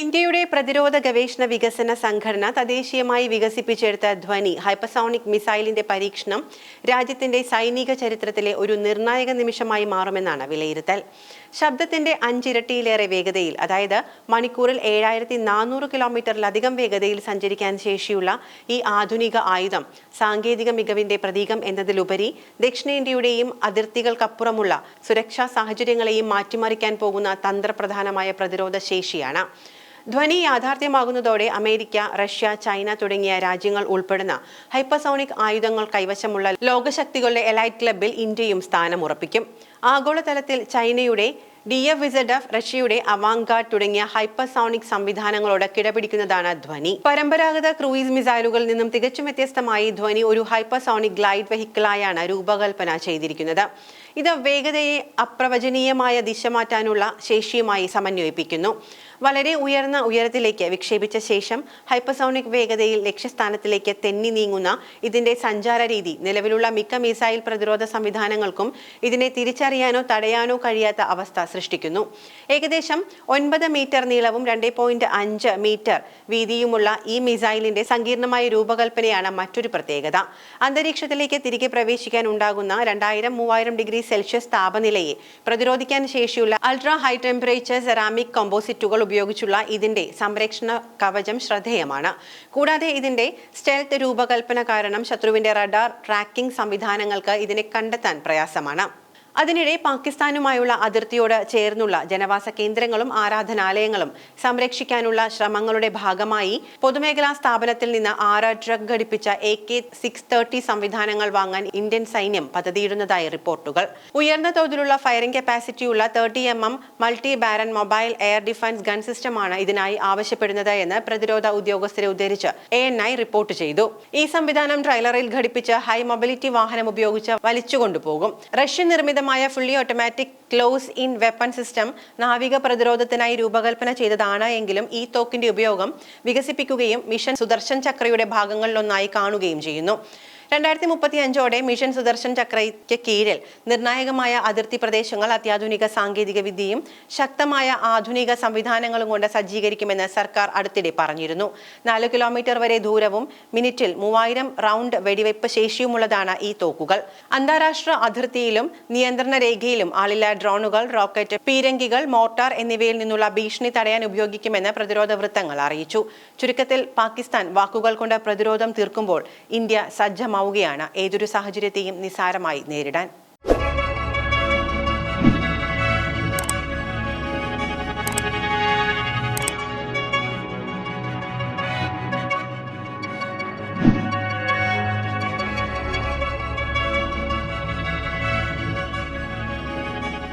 ഇന്ത്യയുടെ പ്രതിരോധ ഗവേഷണ വികസന സംഘടന തദ്ദേശീയമായി വികസിപ്പിച്ചെടുത്ത ധ്വനി ഹൈപ്പസോണിക് മിസൈലിന്റെ പരീക്ഷണം രാജ്യത്തിന്റെ സൈനിക ചരിത്രത്തിലെ ഒരു നിർണായക നിമിഷമായി മാറുമെന്നാണ് വിലയിരുത്തൽ. ശബ്ദത്തിന്റെ അഞ്ചിരട്ടിയിലേറെ വേഗതയിൽ അതായത് മണിക്കൂറിൽ ഏഴായിരത്തി നാനൂറ് കിലോമീറ്ററിലധികം വേഗതയിൽ സഞ്ചരിക്കാൻ ശേഷിയുള്ള ഈ ആധുനിക ആയുധം സാങ്കേതിക മികവിന്റെ പ്രതീകം എന്നതിലുപരി ദക്ഷിണേന്ത്യയുടെയും അതിർത്തികൾക്കപ്പുറമുള്ള സുരക്ഷാ സാഹചര്യങ്ങളെയും മാറ്റിമറിക്കാൻ പോകുന്ന തന്ത്രപ്രധാനമായ പ്രതിരോധ ശേഷിയാണ്. ധ്വനി യാഥാർത്ഥ്യമാകുന്നതോടെ അമേരിക്ക റഷ്യ ചൈന തുടങ്ങിയ രാജ്യങ്ങൾ ഉൾപ്പെടുന്ന ഹൈപ്പസോണിക് ആയുധങ്ങൾ കൈവശമുള്ള ലോകശക്തികളുടെ എലൈറ്റ് ക്ലബിൽ ഇന്ത്യയും സ്ഥാനം ഉറപ്പിക്കും. ആഗോളതലത്തിൽ ചൈനയുടെ ഡി എഫ് വിസഡ് എഫ് റഷ്യയുടെ അവാങ്കാർഡ് തുടങ്ങിയ ഹൈപ്പർസോണിക് സംവിധാനങ്ങളോട് കിടപിടിക്കുന്നതാണ് ധ്വനി. പരമ്പരാഗത ക്രൂയിസ് മിസൈലുകളിൽ നിന്നും തികച്ചും വ്യത്യസ്തമായി ധ്വനി ഒരു ഹൈപ്പർസോണിക് ഗ്ലൈഡ് വെഹിക്കിളായാണ് രൂപകൽപ്പന ചെയ്തിരിക്കുന്നത്. ഇത് വേഗതയെ അപ്രവചനീയമായ ദിശ മാറ്റാനുള്ള ശേഷിയുമായി സമന്വയിപ്പിക്കുന്നു. വളരെ ഉയർന്ന ഉയരത്തിലേക്ക് വിക്ഷേപിച്ച ശേഷം ഹൈപ്പർസോണിക് വേഗതയിൽ ലക്ഷ്യസ്ഥാനത്തിലേക്ക് തെന്നി നീങ്ങുന്ന ഇതിന്റെ സഞ്ചാര രീതി നിലവിലുള്ള മിക്ക മിസൈൽ പ്രതിരോധ സംവിധാനങ്ങൾക്കും ഇതിനെ തിരിച്ചറിയാനോ തടയാനോ കഴിയാത്ത അവസ്ഥ സൃഷ്ടിക്കുന്നു. ഏകദേശം ഒൻപത് മീറ്റർ നീളവും രണ്ട് പോയിന്റ് അഞ്ച് മീറ്റർ വീതിയുമുള്ള ഈ മിസൈലിന്റെ സങ്കീർണമായ രൂപകൽപ്പനയാണ് മറ്റൊരു പ്രത്യേകത. അന്തരീക്ഷത്തിലേക്ക് തിരികെ പ്രവേശിക്കാൻ ഉണ്ടാകുന്ന രണ്ടായിരം മൂവായിരം ഡിഗ്രി സെൽഷ്യസ് താപനിലയെ പ്രതിരോധിക്കാൻ ശേഷിയുള്ള അൾട്രാ ഹൈ ടെമ്പറേച്ചർ സെറാമിക് കോമ്പോസിറ്റുകൾ ഉപയോഗിച്ചുള്ള ഇതിന്റെ സംരക്ഷണ കവചം ശ്രദ്ധേയമാണ്. കൂടാതെ ഇതിന്റെ സ്റ്റെൽത്ത് രൂപകൽപ്പന കാരണം ശത്രുവിന്റെ റഡാർ ട്രാക്കിംഗ് സംവിധാനങ്ങൾക്ക് ഇതിനെ കണ്ടെത്താൻ പ്രയാസമാണ്. അതിനിടെ പാകിസ്ഥാനുമായുള്ള അതിർത്തിയോട് ചേർന്നുള്ള ജനവാസ കേന്ദ്രങ്ങളും ആരാധനാലയങ്ങളും സംരക്ഷിക്കാനുള്ള ശ്രമങ്ങളുടെ ഭാഗമായി പൊതുമേഖലാ സ്ഥാപനത്തിൽ നിന്ന് ആറ് ഡ്രഗ് ഘടിപ്പിച്ച എ കെ സിക്സ് തേർട്ടി സംവിധാനങ്ങൾ വാങ്ങാൻ ഇന്ത്യൻ സൈന്യം പദ്ധതിയിടുന്നതായി റിപ്പോർട്ടുകൾ. ഉയർന്ന തോതിലുള്ള firing കപ്പാസിറ്റിയുള്ള thirty M M multi barrel mobile air defence gun സിസ്റ്റമാണ് ഇതിനായി ആവശ്യപ്പെടുന്നത് എന്ന് പ്രതിരോധ ഉദ്യോഗസ്ഥരെ ഉദ്ധരിച്ച് എ എൻ ഐ റിപ്പോർട്ട് ചെയ്തു. ഈ സംവിധാനം ട്രailer-ൽ ഘടിപ്പിച്ച് ഹൈ മൊബിലിറ്റി വാഹനം ഉപയോഗിച്ച് വലിച്ചുകൊണ്ടുപോകും. റഷ്യൻ നിർമ്മിതമായ fully automatic close in weapon system നാവിക പ്രതിരോധത്തിനായി രൂപകൽപ്പന ചെയ്തതാണ് എങ്കിലും ഈ തോക്കിന്റെ ഉപയോഗം വികസിപ്പിക്കുകയും മിഷൻ സുദർശൻ ചക്രയുടെ ഭാഗങ്ങളിലൊന്നായി കാണുകയും ചെയ്യുന്നു. രണ്ടായിരത്തി മുപ്പത്തി അഞ്ചോടെ മിഷൻ സുദർശൻ ചക്രയ്ക്ക് കീഴിൽ നിർണായകമായ അതിർത്തി പ്രദേശങ്ങൾ അത്യാധുനിക സാങ്കേതിക വിദ്യയും ശക്തമായ ആധുനിക സംവിധാനങ്ങളും കൊണ്ട് സജ്ജീകരിക്കുമെന്ന് സർക്കാർ അടുത്തിടെ പറഞ്ഞിരുന്നു. നാല് കിലോമീറ്റർ വരെ ദൂരവും മിനിറ്റിൽ മൂവായിരം റൗണ്ട് വെടിവയ്പ് ശേഷിയുമുള്ളതാണ് ഈ തോക്കുകൾ. അന്താരാഷ്ട്ര അതിർത്തിയിലും നിയന്ത്രണ രേഖയിലും ആളില്ലാ ഡ്രോണുകൾ റോക്കറ്റ് പീരങ്കികൾ മോർട്ടാർ എന്നിവയിൽ നിന്നുള്ള ഭീഷണി തടയാൻ ഉപയോഗിക്കുമെന്ന് പ്രതിരോധ വൃത്തങ്ങൾ അറിയിച്ചു. ചുരുക്കത്തിൽ പാകിസ്ഥാൻ വാക്കുകൾ കൊണ്ട് പ്രതിരോധം തീർക്കുമ്പോൾ ഇന്ത്യ സജ്ജമാവുകയാണ് ഏതൊരു സാഹചര്യത്തെയും നിസാരമായി നേരിടാൻ